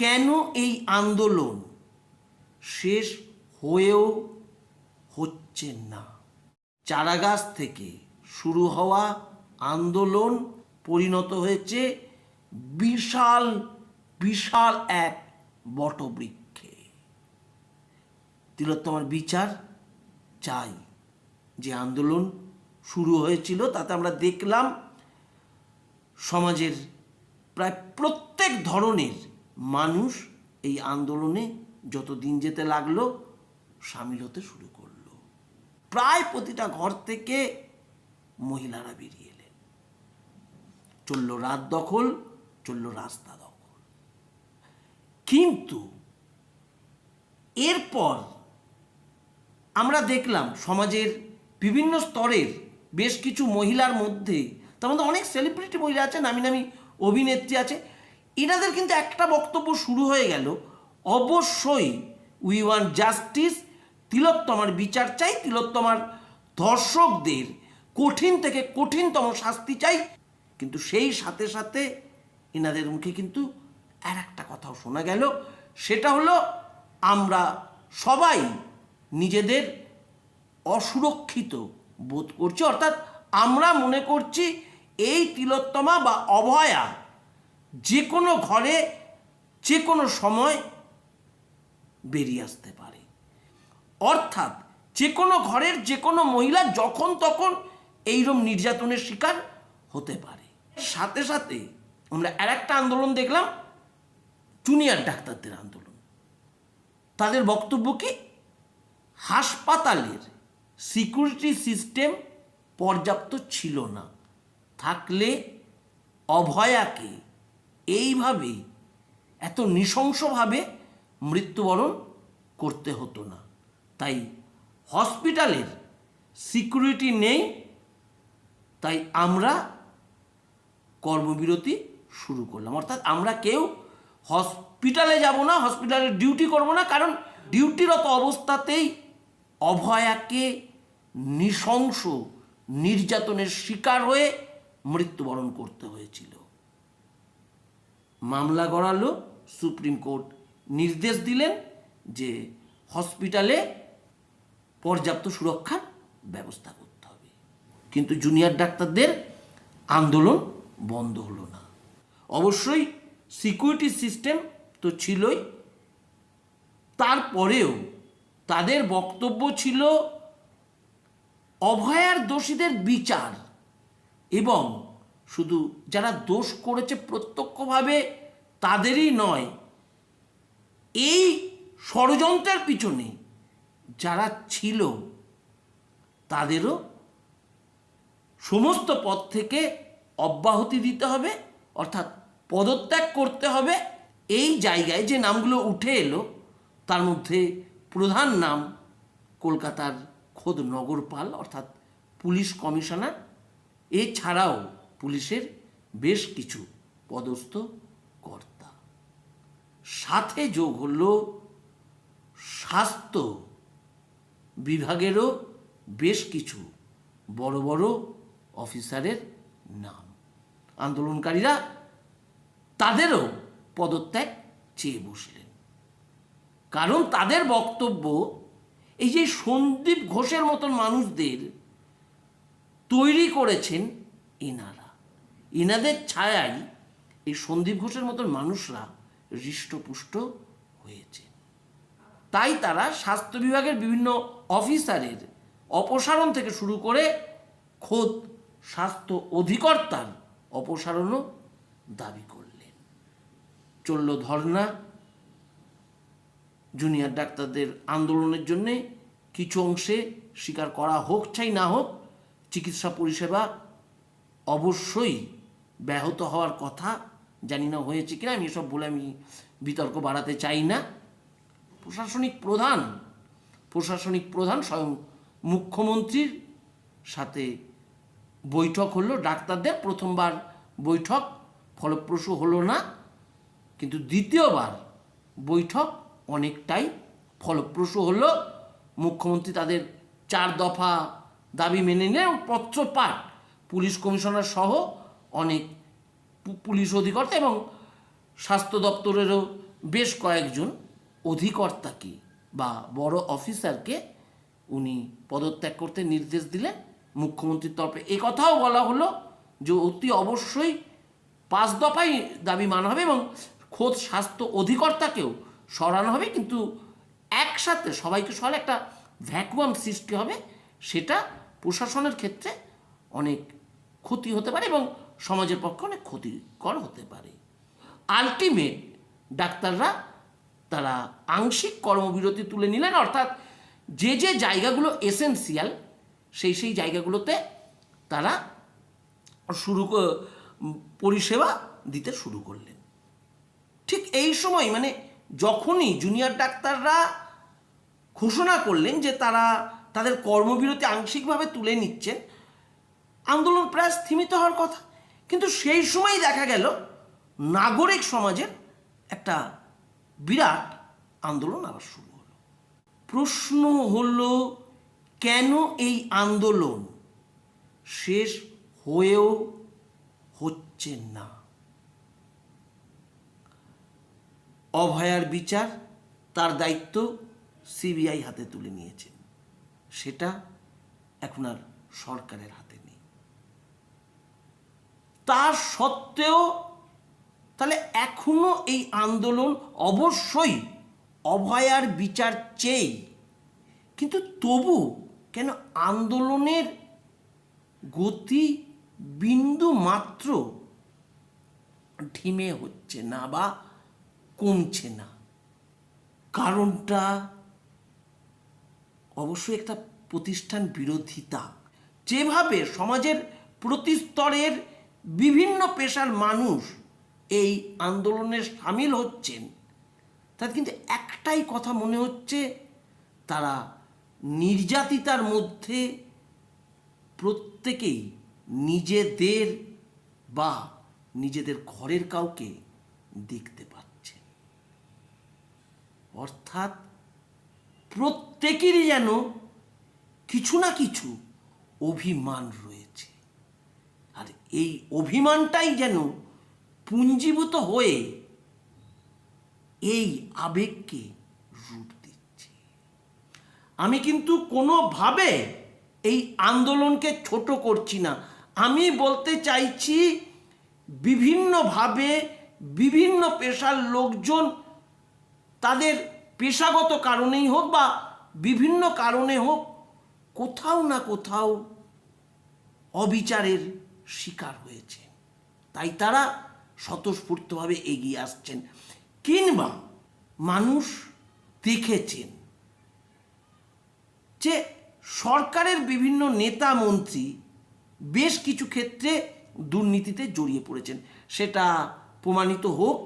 কেন এই আন্দোলন? শেষ হয়েও হচ্ছে না। চারাগাছ থেকে শুরু হওয়া আন্দোলন পরিণত হয়েছে বিশাল বিশাল এক বটবৃক্ষে। তিলোত্তমার বিচার চাই। যে আন্দোলন শুরু হয়েছিল তাতে আমরা দেখলাম সমাজের প্রায় প্রত্যেক ধরনের মানুষ এই আন্দোলনে যত দিন যেতে লাগল, সামিল হতে শুরু করল। প্রায় প্রতিটা ঘর থেকে মহিলারা বেরিয়ে এলেন। চলল রাত দখল, চলল রাস্তা দখল। কিন্তু এরপর আমরা দেখলাম সমাজের বিভিন্ন স্তরের বেশ কিছু মহিলার মধ্যে, তার মধ্যে অনেক সেলিব্রিটি মহিলা আছে, নামি নামি অভিনেত্রী আছে এনাদের কিন্তু একটা বক্তব্য শুরু হয়ে গেল, অবশ্যই উই ওয়ান জাস্টিস তিলোত্তমার বিচার চাই, তিলোত্তমার ধর্ষকদের কঠিন থেকে কঠিনতম শাস্তি চাই। কিন্তু সেই সাথে সাথে এনাদের মুখে কিন্তু আর একটা কথাও শোনা গেল, সেটা হলো আমরা সবাই নিজেদের অসুরক্ষিত বোধ করছি, অর্থাৎ আমরা মনে করছি এই তিলোত্তমা বা অভয়া যে কোনো ঘরে যে কোনো সময় বেরিয়ে আসতে পারে। অর্থাৎ যে কোনো ঘরের যে কোনো মহিলা যখন তখন এইরকম নির্যাতনের শিকার হতে পারে। সাথে সাথে আমরা আর একটা আন্দোলন দেখলাম, জুনিয়র ডাক্তারদের আন্দোলন। তাদের বক্তব্য কি? হাসপাতালের সিকিউরিটি সিস্টেম পর্যাপ্ত ছিল না। থাকলে অভয়াকে এইভাবে এত নৃশংসভাবে মৃত্যুবরণ করতে হতো না। তাই হসপিটালের সিকিউরিটি নেই, তাই আমরা কর্মবিরতি শুরু করলাম। অর্থাৎ আমরা কেউ হসপিটালে যাব না, হসপিটালে ডিউটি করব না, কারণ ডিউটিরত অবস্থাতেই অভয়াকে নৃশংস নির্যাতনের শিকার হয়ে মৃত্যুবরণ করতে হয়েছিল। মামলা গড়ালো সুপ্রিম কোর্ট। নির্দেশ দিলেন যে হসপিটালে পর্যাপ্ত সুরক্ষার ব্যবস্থা করতে হবে। কিন্তু জুনিয়র ডাক্তারদের আন্দোলন বন্ধ হলো না। অবশ্যই সিকিউরিটি সিস্টেম তো ছিলই। তারপরেও তাদের বক্তব্য ছিল, অভয়ার দোষীদের বিচার এবং শুধু যারা দোষ করেছে প্রত্যক্ষভাবে তাদেরই নয়, এই ষড়যন্ত্রের পিছনে যারা ছিল, তাদেরও সমস্ত পদ থেকে অব্যাহতি দিতে হবে, অর্থাৎ পদত্যাগ করতে হবে। এই জায়গায় যে নামগুলো উঠে এলো, তার মধ্যে প্রধান নাম কলকাতার খোদ নগরপাল, অর্থাৎ পুলিশ কমিশনার। এছাড়াও পুলিশের বেশ কিছু পদস্থ কর্তা। সাথে যোগ হলো স্বাস্থ্য বিভাগেরও বেশ কিছু বড় বড় অফিসারের নাম। আন্দোলনকারীরা তাদেরও পদত্যাগ চেয়ে বসলেন। কারণ তাদের বক্তব্য এই যে সন্দীপ ঘোষের মতন মানুষদের তৈরি করেছেন এনারা। এনাদের ছায়াই এই সন্দীপ ঘোষের মতন মানুষরা হৃষ্টপুষ্ট হয়েছে। তাই তারা স্বাস্থ্য বিভাগের বিভিন্ন অফিসারের অপসারণ থেকে শুরু করে খোদ স্বাস্থ্য অধিকর্তার অপসারণও দাবি করলেন। চলল ধর্না জুনিয়র ডাক্তারদের আন্দোলনের জন্যে কিছু অংশে স্বীকার করা হোক চাই না হোক, চিকিৎসা পরিষেবা অবশ্যই ব্যাহত হওয়ার কথা জানি না হয়েছে কিনা, আমি এসব বলে আমি বিতর্ক বাড়াতে চাই না। প্রশাসনিক প্রধান প্রশাসনিক প্রধান স্বয়ং মুখ্যমন্ত্রীর সাথে বৈঠক হলো, ডাক্তারদের প্রথমবার বৈঠক, ফলপ্রসূ হলো না, কিন্তু দ্বিতীয়বার বৈঠক অনেকটাই ফলপ্রসূ হলো। মুখ্যমন্ত্রী তাদের চার দফা দাবি মেনে নিলেন এবং পত্র পাঠ পুলিশ কমিশনার সহ অনেক পুলিশ অধিকর্তা এবং স্বাস্থ্য দপ্তরেরও বেশ কয়েকজন অধিকর্তাকে বা বড় অফিসারকে উনি পদত্যাগ করতে নির্দেশ দিলেন মুখ্যমন্ত্রীর তরফে। এ কথাও বলা হলো যে অতি অবশ্যই পাঁচ দফায় দাবি মানা হবে এবং খোদ স্বাস্থ্য অধিকর্তাকেও সরানো হবে, কিন্তু একসাথে সবাইকে সরালে একটা ভ্যাকুয়াম সৃষ্টি হবে, সেটা প্রশাসনের ক্ষেত্রে অনেক ক্ষতি হতে পারে এবং সমাজের পক্ষে অনেক ক্ষতিকর হতে পারে। আলটিমেট ডাক্তাররা তারা আংশিক কর্মবিরতি তুলে নিলেন, অর্থাৎ যে যে জায়গাগুলো এসেন্সিয়াল সেই সেই জায়গাগুলোতে তারা শুরু পরিষেবা দিতে শুরু করলেন। ঠিক এই সময় মানে যখনই জুনিয়র ডাক্তাররা ঘোষণা করলেন যে তারা তাদের কর্মবিরতি আংশিকভাবে তুলে নিচ্ছেন, আন্দোলন প্রায় স্থিমিত হওয়ার কথা। কিন্তু সেই সময় দেখা গেল নাগরিক সমাজের একটা বিরাট আন্দোলন আবার শুরু হলো। প্রশ্ন হলো, কেন এই আন্দোলন শেষ হয়েও হচ্ছে না? অভয়ার বিচার তার দায়িত্ব সিবিআই হাতে তুলে নিয়েছেন সেটা এখন আর সরকারের হাতে তা সত্ত্বেও তাহলে এখনও এই আন্দোলন অবশ্যই অভয়ার বিচার চেয়ে কিন্তু তবু কেন আন্দোলনের গতি বিন্দু মাত্র ঢিমে হচ্ছে না বা কমছে না? কারণটা অবশ্যই একটা প্রতিষ্ঠান বিরোধিতা। যেভাবে সমাজের প্রতি স্তরের বিভিন্ন পেশার মানুষ এই আন্দোলনে সামিল হচ্ছেন। তার কিন্তু একটাই কথা মনে হচ্ছে, তারা নির্যাতিতার মধ্যে প্রত্যেকেই নিজেদের বা নিজেদের ঘরের কাউকে দেখতে পাচ্ছেন অর্থাৎ প্রত্যেকেরই যেন কিছু না কিছু অভিমান রয়েছে। আর এই অভিমানটাই যেন পুঞ্জীভূত হয়ে এই আবেগকে রূপ দিচ্ছে। আমি কিন্তু কোনোভাবে এই আন্দোলনকে ছোট করছি না। আমি বলতে চাইছি, বিভিন্নভাবে বিভিন্ন পেশার লোকজন তাদের পেশাগত কারণেই হোক বা বিভিন্ন কারণে হোক, কোথাও না কোথাও অবিচারের শিকার হয়েছে। তাই তারা স্বতঃস্ফূর্তভাবে এগিয়ে আসছেন। কিংবা মানুষ দেখেছেন যে সরকারের বিভিন্ন নেতা মন্ত্রী বেশ কিছু ক্ষেত্রে দুর্নীতিতে জড়িয়ে পড়েছেন। সেটা প্রমাণিত হোক,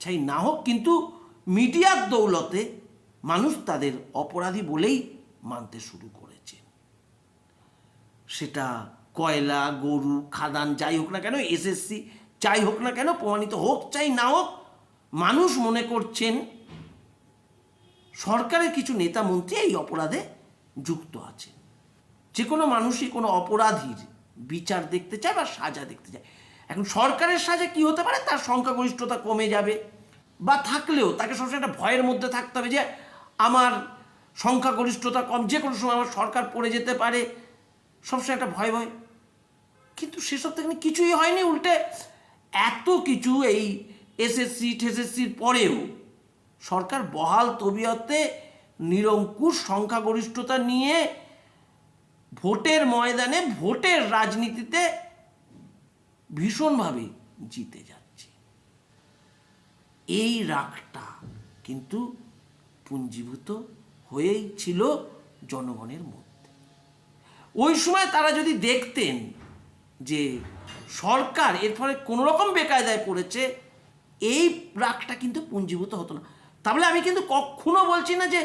চাই না হোক, কিন্তু মিডিয়ার দৌলতে মানুষ তাদের অপরাধী বলেই মানতে শুরু করেছে। সেটা কয়লা, গরু, খাদান যাই হোক না কেন এসএসসি যাই হোক না কেন, প্রমাণিত হোক, চাই না হোক, মানুষ মনে করছেন সরকারের কিছু নেতা মন্ত্রী এই অপরাধে যুক্ত আছে যে কোনো মানুষই কোনো অপরাধীর বিচার দেখতে চায় বা সাজা দেখতে চায়। এখন সরকারের সাজা কি হতে পারে? তার সংখ্যাগরিষ্ঠতা কমে যাবে বা থাকলেও তাকে সবসময় একটা ভয়ের মধ্যে থাকতে হবে যে আমার সংখ্যাগরিষ্ঠতা কম, যে কোনো সময় আমার সরকার পড়ে যেতে পারে। সবসময় একটা ভয় ভয়। কিন্তু সেসব থেকে কিছুই হয়নি, উল্টে এত কিছু এই এসএসসি ঠেসএসসির পরেও সরকার বহাল তবিয়তে নিরঙ্কুশ সংখ্যাগরিষ্ঠতা নিয়ে ভোটের ময়দানে ভোটের রাজনীতিতে ভীষণভাবে জিতে যাচ্ছে। এই রাগটা কিন্তু পুঞ্জীভূত হয়েই ছিল জনগণের মধ্যে। ওই সময় তারা যদি দেখতেন যে সরকার এর ফলে কোনো রকম বেকায়দায় পড়েছে, এই রাগটা কিন্তু পুঞ্জীভূত হতো না। তাহলে আমি কিন্তু কখনো বলছি না যে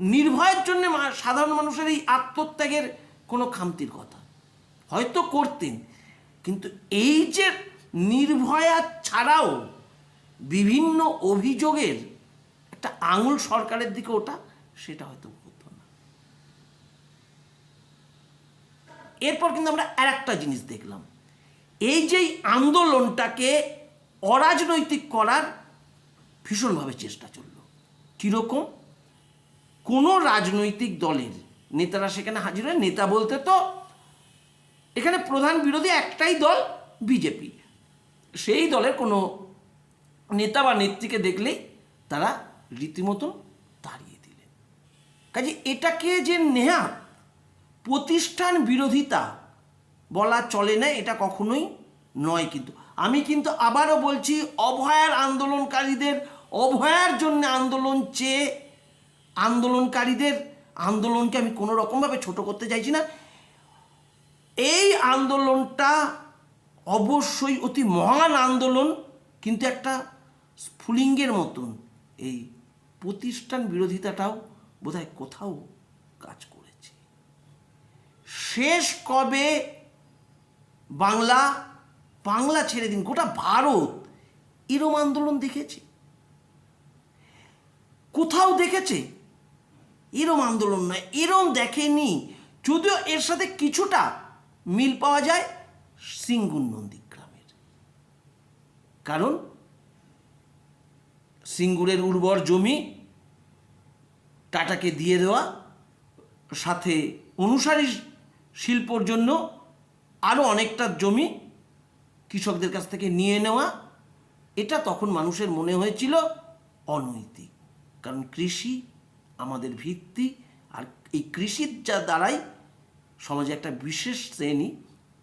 নির্ভয়ের জন্য সাধারণ মানুষের এই আত্মত্যাগের কোনো খামতির কথা। হয়তো করতেন, কিন্তু এই যে নির্ভয়া ছাড়াও বিভিন্ন অভিযোগের একটা আঙুল সরকারের দিকে ওটা সেটা হয়তো হতো না এরপর কিন্তু আমরা আর একটা জিনিস দেখলাম। এই যে আন্দোলনটাকে অরাজনৈতিক করার ভীষণভাবে চেষ্টা চলল। কীরকম? কোনো রাজনৈতিক দলের নেতারা সেখানে হাজির হয়? নেতা বলতে তো এখানে প্রধান বিরোধী একটাই দল, বিজেপি। সেই দলের কোনো নেতা বা নেত্রীকে দেখলেই তারা রীতিমতন তাড়িয়ে দিলেন। কাজে এটাকে যে নেহা প্রতিষ্ঠান বিরোধিতা বলা চলে না, এটা কখনোই নয় কিন্তু। আমি কিন্তু আবারও বলছি, অভয়ার আন্দোলনকারীদের, অভয়ার জন্য আন্দোলন চেয়ে আন্দোলনকারীদের, আন্দোলনকে আমি কোনো রকমভাবে ছোট করতে চাইছি না। এই আন্দোলনটা অবশ্যই অতি মহান আন্দোলন, কিন্তু একটা স্ফুলিঙ্গের মতন। এই প্রতিষ্ঠান বিরোধিতাটাও বোধহয় কোথাও কাজ করেছে শেষ কবে বাংলা বাংলা ছেড়ে দিন? গোটা ভারত এরম আন্দোলন দেখেছে। কোথাও দেখেছে? এরম আন্দোলন নয় এরম দেখেনি। যদিও এর সাথে কিছুটা মিল পাওয়া যায় সিঙ্গুর নন্দীগ্রামের। কারণ সিঙ্গুরের উর্বর জমি টাটাকে দিয়ে দেওয়া, সাথে অনুসারী শিল্পর জন্য আরও অনেকটা জমি কৃষকদের কাছ থেকে নিয়ে নেওয়া, এটা তখন মানুষের মনে হয়েছিল অনৈতিক। কারণ কৃষি আমাদের ভিত্তি, আর এই কৃষির যা দ্বারাই সমাজে একটা বিশেষ শ্রেণি,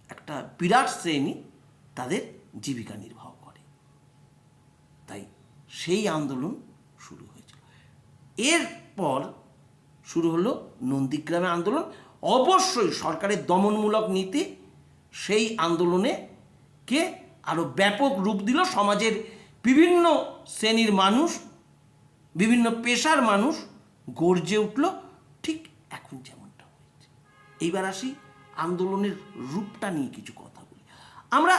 একটা বিরাট শ্রেণি তাদের জীবিকা নির্বাহ করে। তাই সেই আন্দোলন শুরু হয়েছিল। এরপর শুরু হলো নন্দীগ্রামে আন্দোলন অবশ্যই সরকারের দমনমূলক নীতি, সেই আন্দোলনে কে আরও ব্যাপক রূপ দিল। সমাজের বিভিন্ন শ্রেণির মানুষ, বিভিন্ন পেশার মানুষ গর্জে উঠল। ঠিক এখন যেমনটা হয়েছে। এইবার আসি আন্দোলনের রূপটা নিয়ে কিছু কথা বলি। আমরা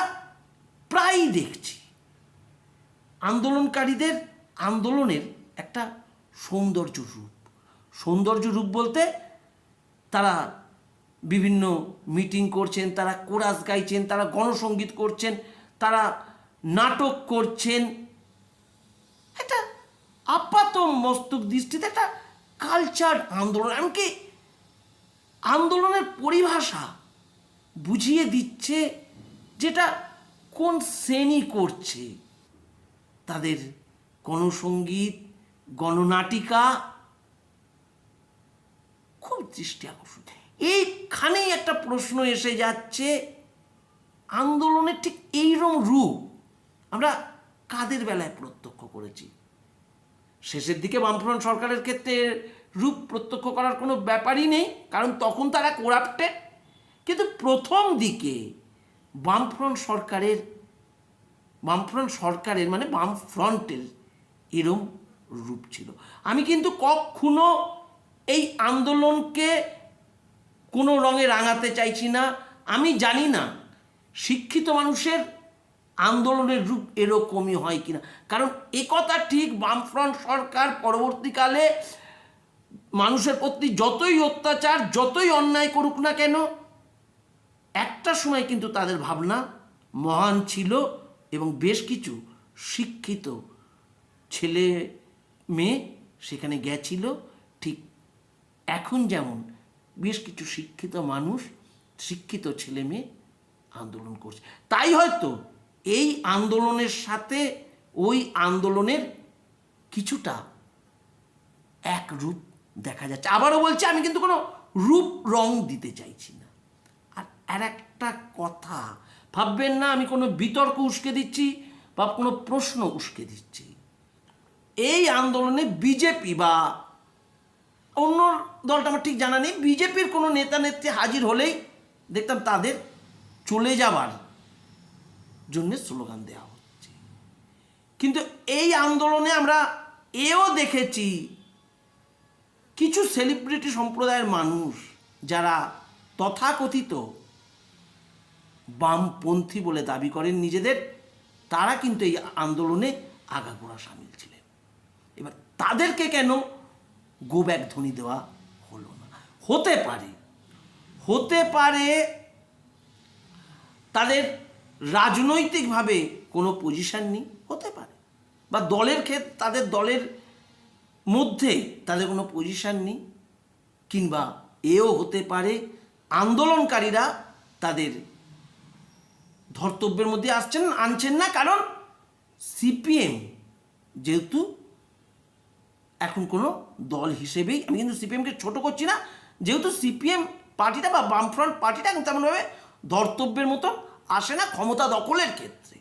প্রায়ই দেখছি আন্দোলনকারীদের আন্দোলনের একটা সৌন্দর্য রূপ। সৌন্দর্য রূপ বলতে তারা বিভিন্ন মিটিং করছেন, তারা কোরাস গাইছেন, তারা গণসঙ্গীত করছেন, তারা নাটক করছেন। একটা আপাত মস্তক দৃষ্টিতে একটা কালচার আন্দোলন, এমনকি আন্দোলনের পরিভাষা বুঝিয়ে দিচ্ছে যেটা কোন শ্রেণি করছে। তাদের গণসঙ্গীত গণনাটিকা, খুব দৃষ্টি আকর্ষণ। এইখানেই একটা প্রশ্ন এসে যাচ্ছে, আন্দোলনের ঠিক এইরকম রূপ আমরা কাদের বেলায় প্রত্যক্ষ করেছি? শেষের দিকে বামফ্রন্ট সরকারের ক্ষেত্রে রূপ প্রত্যক্ষ করার কোনো ব্যাপারই নেই, কারণ তখন তারা কোরাপ্টেড কিন্তু প্রথম দিকে বামফ্রন্ট সরকারের বামফ্রন্ট সরকারের মানে বামফ্রন্টের এরম রূপ ছিল। আমি কিন্তু কখনো এই আন্দোলনকে কোনো রঙে রাঙাতে চাইছি না। আমি জানি না, শিক্ষিত মানুষের আন্দোলনের রূপ এরকমই হয় কিনা। কারণ একথা ঠিক বামফ্রন্ট সরকার পরবর্তীকালে মানুষের প্রতি যতই অত্যাচার, যতই অন্যায় করুক না কেন, একটা সময় কিন্তু তাদের ভাবনা মহান ছিল এবং বেশ কিছু শিক্ষিত ছেলে মেয়ে সেখানে গেছিল। ঠিক এখন যেমন বেশ কিছু শিক্ষিত মানুষ, শিক্ষিত ছেলে মেয়ে আন্দোলন করছে। তাই হয়তো এই আন্দোলনের সাথে ওই আন্দোলনের কিছুটা এক রূপ দেখা যাচ্ছে। আবারও বলছি, আমি কিন্তু কোনো রূপ রং দিতে চাইছি না। আর আর একটা কথা, ভাববেন না, আমি কোনো বিতর্ক উস্কে দিচ্ছি বা কোনো প্রশ্ন উস্কে দিচ্ছি। এই আন্দোলনে বিজেপি বা অন্য দলটা আমার ঠিক জানা নেই। বিজেপির কোনো নেতা নেত্রী হাজির হলেই দেখতাম তাদের চলে যাবার জন্য স্লোগান দেওয়া হচ্ছে। কিন্তু এই আন্দোলনে আমরা এও দেখেছি কিছু সেলিব্রিটি সম্প্রদায়ের মানুষ যারা তথাকথিত বামপন্থী বলে দাবি করেন নিজেদের, তারা কিন্তু এই আন্দোলনে আগাগোড়া সামিল ছিলেন। এবার তাদেরকে কেন গো ব্যাক ধ্বনি দেওয়া হলো না। হতে পারে হতে পারে তাদের রাজনৈতিকভাবে কোনো পজিশান নেই, হতে পারে। বা দলের ক্ষেত, তাদের দলের মধ্যে তাদের কোনো পজিশন নেই, কিংবা এও হতে পারে আন্দোলনকারীরা তাদের ধর্তব্যের মধ্যে আসছেন, আনছেন না, কারণ সিপিএম যেহেতু এখন কোনো দল হিসেবেই, আমি কিন্তু সিপিএমকে ছোট করছি না, যেহেতু সিপিএম পার্টিটা বা বামফ্রন্ট পার্টিটা কিন্তু তেমনভাবে ধর্তব্যের মতন আসে না ক্ষমতা দখলের ক্ষেত্রে।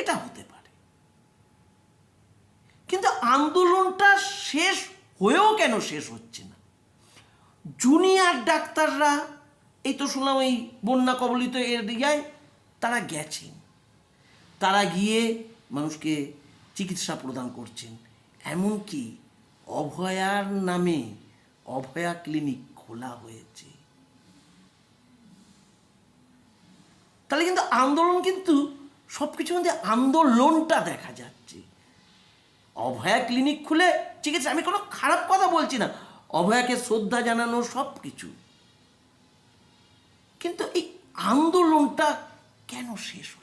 এটা হতে পারে। কিন্তু আন্দোলনটা শেষ হয়েও কেন শেষ হচ্ছে না? জুনিয়র ডাক্তাররা, এই তো শুনলাম এই বন্যা কবলিত এরিয়ায় তারা গেছেন। তারা গিয়ে মানুষকে চিকিৎসা প্রদান করছেন। এমনকি অভয়ার নামে অভয়া ক্লিনিক খোলা হয়েছে। তাহলে কিন্তু আন্দোলন কিন্তু সব কিছুর মধ্যে আন্দোলনটা দেখা যাচ্ছে। অভয়া ক্লিনিক খুলে চিকিৎসা, আমি কোনো খারাপ কথা বলছি না। অভয়াকে শ্রদ্ধা জানানো সব কিছু কিন্তু এই আন্দোলনটা কেন শেষ না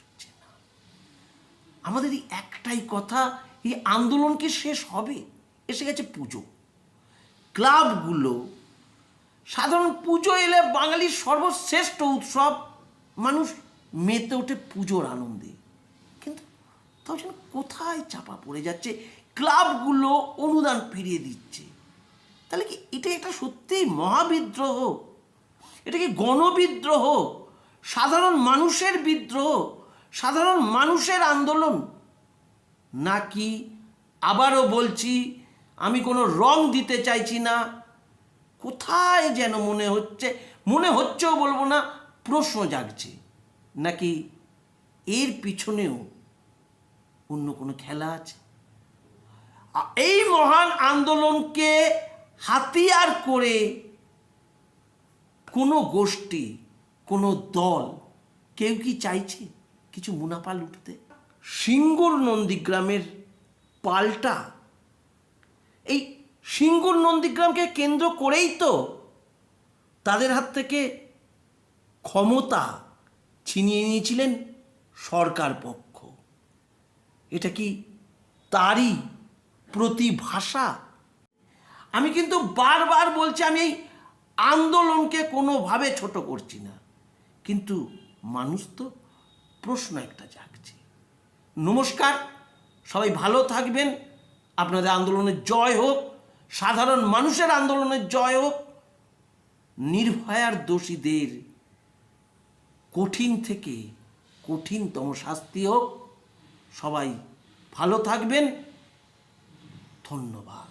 আমাদের এই একটাই কথা, এই আন্দোলন কি শেষ হবে? এসে গেছে পুজো। ক্লাবগুলো, সাধারণ পুজো এলে বাঙালির সর্বশ্রেষ্ঠ উৎসব, মানুষ মেতে ওঠে পুজোর আনন্দে। কিন্তু তাও যেন কোথায় চাপা পড়ে যাচ্ছে? ক্লাবগুলো অনুদান ফিরিয়ে দিচ্ছে। তাহলে কি এটা একটা সত্যিই মহাবিদ্রোহ? এটা কি গণবিদ্রোহ? সাধারণ মানুষের বিদ্রোহ? সাধারণ মানুষের আন্দোলন। নাকি আবারও বলছি, আমি কোনো রং দিতে চাইছি না। কোথায় যেন মনে হচ্ছে, মনে হচ্ছেও বলব না, প্রশ্ন জাগছে। নাকি এর পিছনেও অন্য কোনো খেলা আছে? এই মহান আন্দোলনকে হাতিয়ার করে কোনো গোষ্ঠী, কোনো দল কেউ কি চাইছে? কিছু মুনাফা লুটতে। সিঙ্গুর নন্দীগ্রামের পাল্টা। এই সিঙ্গুর নন্দীগ্রামকে কেন্দ্র করেই তো তাদের হাত থেকে ক্ষমতা ছিনিয়ে নিয়েছিলেন সরকার পক্ষ। এটা কি তারই প্রতিভাষা? আমি কিন্তু বারবার বলছি, আমি এই আন্দোলনকে কোনোভাবে ছোট করছি না। কিন্তু মানুষ তো প্রশ্ন একটা জাগছে। নমস্কার, সবাই ভালো থাকবেন। আপনাদের আন্দোলনের জয় হোক, সাধারণ মানুষের আন্দোলনের জয় হোক। নির্ভয়ার দোষীদের কঠিন থেকে কঠিনতম শাস্তি হোক। সবাই ভালো থাকবেন। ধন্যবাদ।